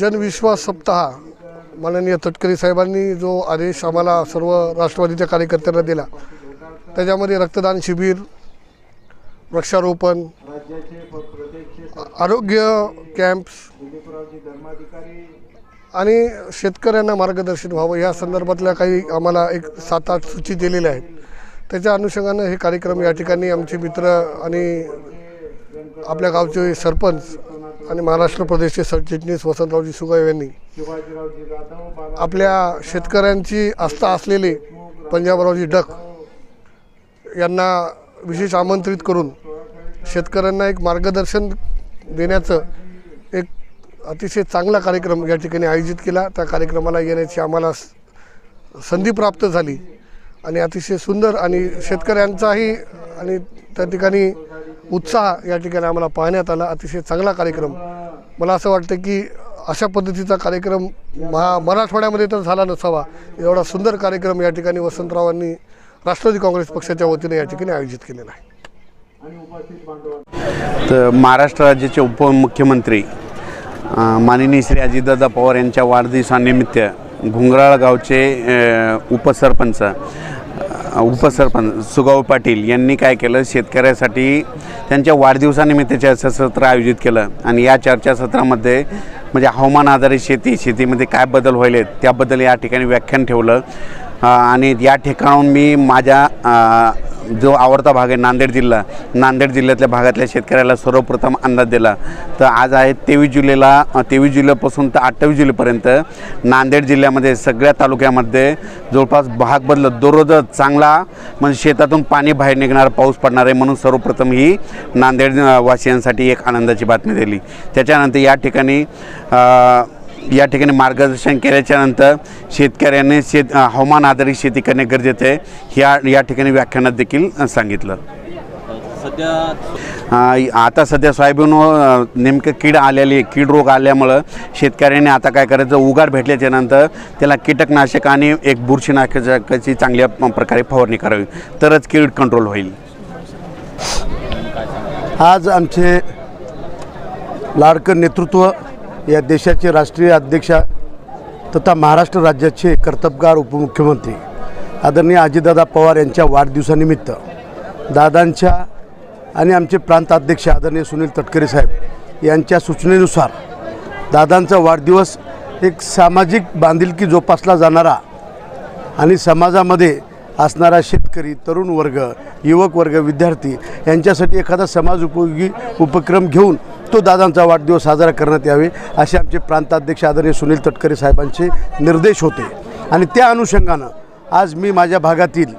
जनविश्वास सप्ताह माननीय तटकरी साहेबांनी जो आदेश आम्हाला सर्व राष्ट्रवादीच्या कार्यकर्त्यांना दिला त्याच्यामध्ये रक्तदान शिबिर वृक्षारोपण आरोग्य कॅम्प्स आणि शेतकऱ्यांना मार्गदर्शन व्हावं या संदर्भातल्या काही आम्हाला एक सात आठ सूची दिलेल्या आहेत. त्याच्या अनुषंगानं हे कार्यक्रम या ठिकाणी आमचे मित्र आणि आपल्या गावचे सरपंच आणि महाराष्ट्र प्रदेशचे सरचिटणीस वसंतरावजी सुगाव यांनी आपल्या शेतकऱ्यांची आस्था असलेले पंजाबरावजी डक यांना विशेष आमंत्रित करून शेतकऱ्यांना एक मार्गदर्शन देण्याचं एक अतिशय चांगला कार्यक्रम या ठिकाणी आयोजित केला. त्या कार्यक्रमाला येण्याची आम्हाला स- संधी प्राप्त झाली. आणि अतिशय सुंदर आणि शेतकऱ्यांचाही आणि त्या ठिकाणी उत्साह या ठिकाणी आम्हाला पाहण्यात आला. अतिशय चांगला कार्यक्रम. मला असं वाटतं की अशा पद्धतीचा कार्यक्रम महा मराठवाड्यामध्ये तर झाला नसावा. एवढा सुंदर कार्यक्रम या ठिकाणी वसंतरावांनी राष्ट्रवादी काँग्रेस पक्षाच्या वतीने या ठिकाणी आयोजित केलेला आहे. तर महाराष्ट्र राज्याचे उपमुख्यमंत्री माननीय श्री अजितदादा पवार यांच्या वाढदिवसानिमित्त घुंगराळ गावचे उपसरपंच उपसरपंच सुगाव पाटील यांनी काय केलं? शेतकऱ्यासाठी त्यांच्या वाढदिवसानिमित्त चर्चासत्र आयोजित केलं आणि या चर्चासत्रामध्ये म्हणजे हवामान आधारित शेती शेतीमध्ये काय बदल व्हायले त्याबद्दल या ठिकाणी व्याख्यान ठेवलं. आणि या ठिकाणाहून मी माझ्या जो आवडता भाग आहे नांदेड जिल्हा नांदेड जिल्ह्यातल्या भागातल्या शेतकऱ्याला सर्वप्रथम अंदाज दिला. तर आज आहे तेवीस जुलैला तेवीस जुलैपासून तर अठ्ठावीस जुलैपर्यंत नांदेड जिल्ह्यामध्ये सगळ्या तालुक्यामध्ये जवळपास भाग बदलत दररोज चांगला म्हणजे शेतातून पाणी बाहेर निघणार पाऊस पडणार आहे म्हणून सर्वप्रथम ही नांदेड वासियांसाठी एक आनंदाची बातमी दिली. त्याच्यानंतर या ठिकाणी या ठिकाणी मार्गदर्शन केल्याच्यानंतर शेतकऱ्याने शेत हवामान आधारित शेती करणे गरजेचं आहे. ह्या या ठिकाणी व्याख्यानात देखील सांगितलं. सध्या आता सध्या सोयाबीनवर नेमकं कीड आलेली कीड रोग आल्यामुळं शेतकऱ्याने आता काय करायचं उगाड भेटल्याच्या नंतर त्याला कीटकनाशक आणि एक बुरशीनाशकाची चांगल्या प्रकारे फवारणी करावी. तरच कीड कंट्रोल होईल. आज आमचे लाडकं नेतृत्व या देशाचे राष्ट्रीय अध्यक्ष तथा महाराष्ट्र राज्याचे कर्तबगार उपमुख्यमंत्री आदरणीय अजितदादा पवार यांच्या वाढदिवसानिमित्त दादांच्या आणि आमचे प्रांताध्यक्ष आदरणीय सुनील तटकरे साहेब यांच्या सूचनेनुसार दादांचा वाढदिवस एक सामाजिक बांधिलकी जोपासला जाणारा आणि समाजामध्ये असणारा शेतकरी तरुण वर्ग युवक वर्ग विद्यार्थी यांच्यासाठी एखादा समाज उपयोगी उपक्रम घेऊन तो दादांचा वाढदिवस साजरा करण्यात यावे असे आमचे प्रांताध्यक्ष आदरणीय सुनील तटकरे साहेबांचे निर्देश होते. आणि त्या अनुषंगानं आज मी माझ्या भागातील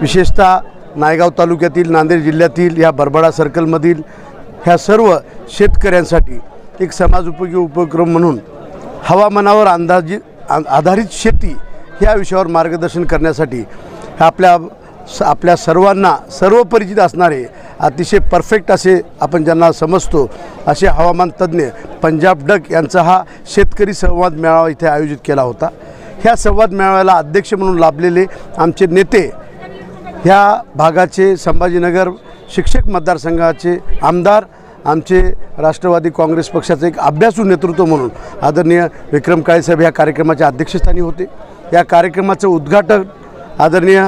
विशेषतः नायगाव तालुक्यातील नांदेड जिल्ह्यातील या बरबडा सर्कलमधील ह्या सर्व शेतकऱ्यांसाठी एक समाज उपयोगी उपक्रम म्हणून हवामानावर अंदाजी आधारित शेती ह्या विषयावर मार्गदर्शन करण्यासाठी आपल्या स आपल्या सर्वांना सर्व परिचित असणारे अतिशय परफेक्ट असे आपण ज्यांना समजतो असे हवामान तज्ज्ञ पंजाब डक यांचा हा शेतकरी संवाद मेळावा इथे आयोजित केला होता. ह्या संवाद मेळाव्याला अध्यक्ष म्हणून लाभलेले आमचे नेते ह्या भागाचे संभाजीनगर शिक्षक मतदारसंघाचे आमदार आमचे राष्ट्रवादी काँग्रेस पक्षाचे एक अभ्यासू नेतृत्व म्हणून आदरणीय विक्रम काळेसाहेब या कार्यक्रमाच्या अध्यक्षस्थानी होते. या कार्यक्रमाचं उद्घाटन आदरणीय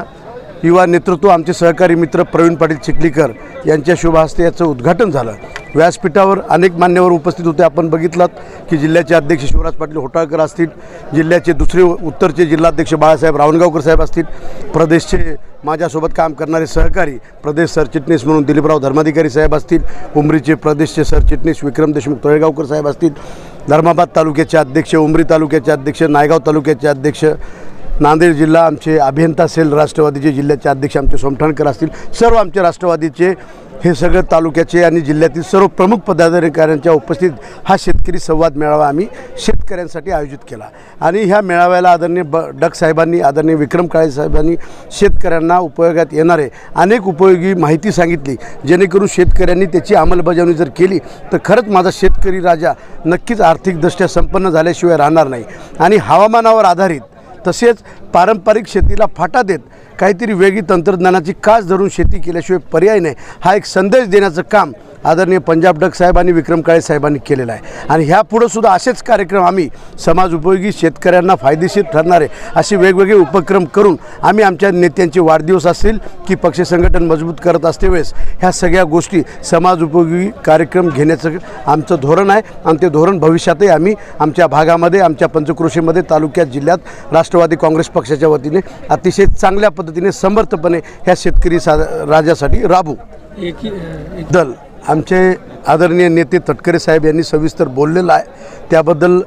युवा नेतृत्व आमचे सहकारी मित्र प्रवीण पाटील चिखलीकर यांच्या शुभ हस्ते याचं उद्घाटन झालं. व्यासपीठावर अनेक मान्यवर उपस्थित होते. आपण बघितलात की जिल्ह्याचे अध्यक्ष शिवराज पाटील होटाळकर असतील जिल्ह्याचे दुसरे उत्तरचे जिल्हाध्यक्ष बाळासाहेब रावणगावकर साहेब असतील प्रदेशचे माझ्यासोबत काम करणारे सहकारी प्रदेश सरचिटणीस म्हणून दिलीपराव धर्माधिकारी साहेब असतील उमरीचे प्रदेशचे सरचिटणीस विक्रम देशमुख तळेगावकर साहेब असतील धर्माबाद तालुक्याचे अध्यक्ष उमरी तालुक्याचे अध्यक्ष नायगाव तालुक्याचे अध्यक्ष नांदेड जिल्हा आमचे अभियंता सेल राष्ट्रवादीचे जिल्ह्याचे अध्यक्ष आमचे सोमठाणकर असतील सर्व आमचे राष्ट्रवादीचे हे सगळं तालुक्याचे आणि जिल्ह्यातील सर्व प्रमुख पदाधिकाऱ्यांच्या उपस्थित हा शेतकरी संवाद मेळावा आम्ही शेतकऱ्यांसाठी आयोजित केला. आणि ह्या मेळाव्याला आदरणीय ब डक साहेबांनी आदरणीय विक्रम काळे साहेबांनी शेतकऱ्यांना उपयोगात येणारे अनेक उपयोगी माहिती सांगितली जेणेकरून शेतकऱ्यांनी त्याची अंमलबजावणी जर केली तर खरंच माझा शेतकरी राजा नक्कीच आर्थिकदृष्ट्या संपन्न झाल्याशिवाय राहणार नाही. आणि हवामानावर आधारित तसेच पारंपरिक शेतीला फाटा देत काहीतरी वेगळी तंत्रज्ञानाची कास धरून शेती केल्याशिवाय पर्याय नाही. हा एक संदेश देण्याचं काम आदरणीय पंजाब डक साहेब आणि विक्रम काळे साहेबांनी केलेला आहे. आणि ह्या पुढं सुद्धा असेच कार्यक्रम आम्ही समाज उपयोगी शेतकऱ्यांना फायदेशीर ठरणारे असे वेगवेगळे उपक्रम करून आम्ही आमच्या नेत्यांचे वाढदिवस असतील की पक्ष संघटन मजबूत करत असते वेळेस ह्या सगळ्या गोष्टी समाज उपयोगी कार्यक्रम घेण्याचं आमचं धोरण आहे. आणि ते धोरण भविष्यातही आम्ही आमच्या भागामध्ये आमच्या पंचक्रोशीमध्ये तालुक्यात जिल्ह्यात राष्ट्रवादी काँग्रेस पक्षाच्या वतीने अतिशय चांगल्या पद्धतीने समर्थपणे ह्या शेतकरी सा राज्यासाठी राबू. दल. आमचे आदरणीय नेते तटकरे साहेब यांनी सविस्तर बोललेलं आहे. त्याबद्दल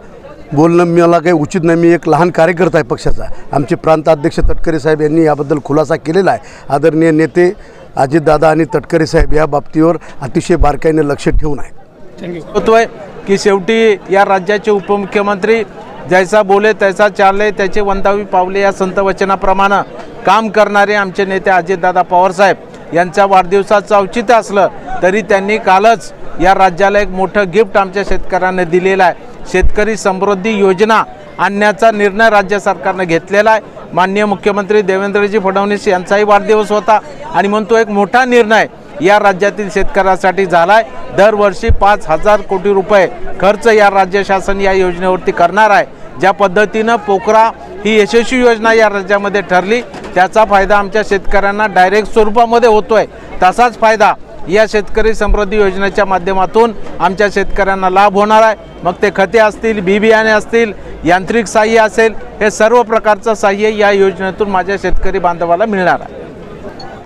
बोलणं मला काही उचित नाही. मी एक लहान कार्यकर्ता आहे पक्षाचा. आमचे प्रांताध्यक्ष तटकरे साहेब यांनी याबद्दल खुलासा केलेला आहे. आदरणीय नेते अजितदादा आणि तटकरे साहेब या बाबतीवर अतिशय बारकाईने लक्ष ठेवून आहे होतोय की शेवटी या राज्याचे उपमुख्यमंत्री जैसा बोले तैसा चालले त्याचे वंदावी पावले या संत वचनाप्रमाणे काम करणारे आमचे नेते अजितदादा पवारसाहेब यांच्या वाढदिवसाचं औचित्य असलं तरी त्यांनी कालच या राज्याला एक मोठं गिफ्ट आमच्या शेतकऱ्यांना दिलेलं आहे. शेतकरी समृद्धी योजना आणण्याचा निर्णय राज्य सरकारनं घेतलेला आहे. माननीय मुख्यमंत्री देवेंद्रजी फडणवीस यांचाही वाढदिवस होता आणि म्हणून तो एक मोठा निर्णय या राज्यातील शेतकऱ्यासाठी आहे दरवर्षी पाच हजार कोटी रुपये खर्च या राज्य शासन या योजनेवरती करणार आहे. ज्या पद्धतीनं पोकरा ही यशस्वी योजना या राज्यामध्ये ठरली. त्याचा फायदा आमच्या शेतकऱ्यांना डायरेक्ट स्वरूपामध्ये होतो आहे तसाच फायदा या शेतकरी समृद्धी योजनेच्या माध्यमातून आमच्या शेतकऱ्यांना लाभ होणार आहे. मग ते खते असतील बी बियाणे असतील यांत्रिक साह्य असेल हे सर्व प्रकारचं साह्य या योजनेतून माझ्या शेतकरी बांधवाला मिळणार आहे.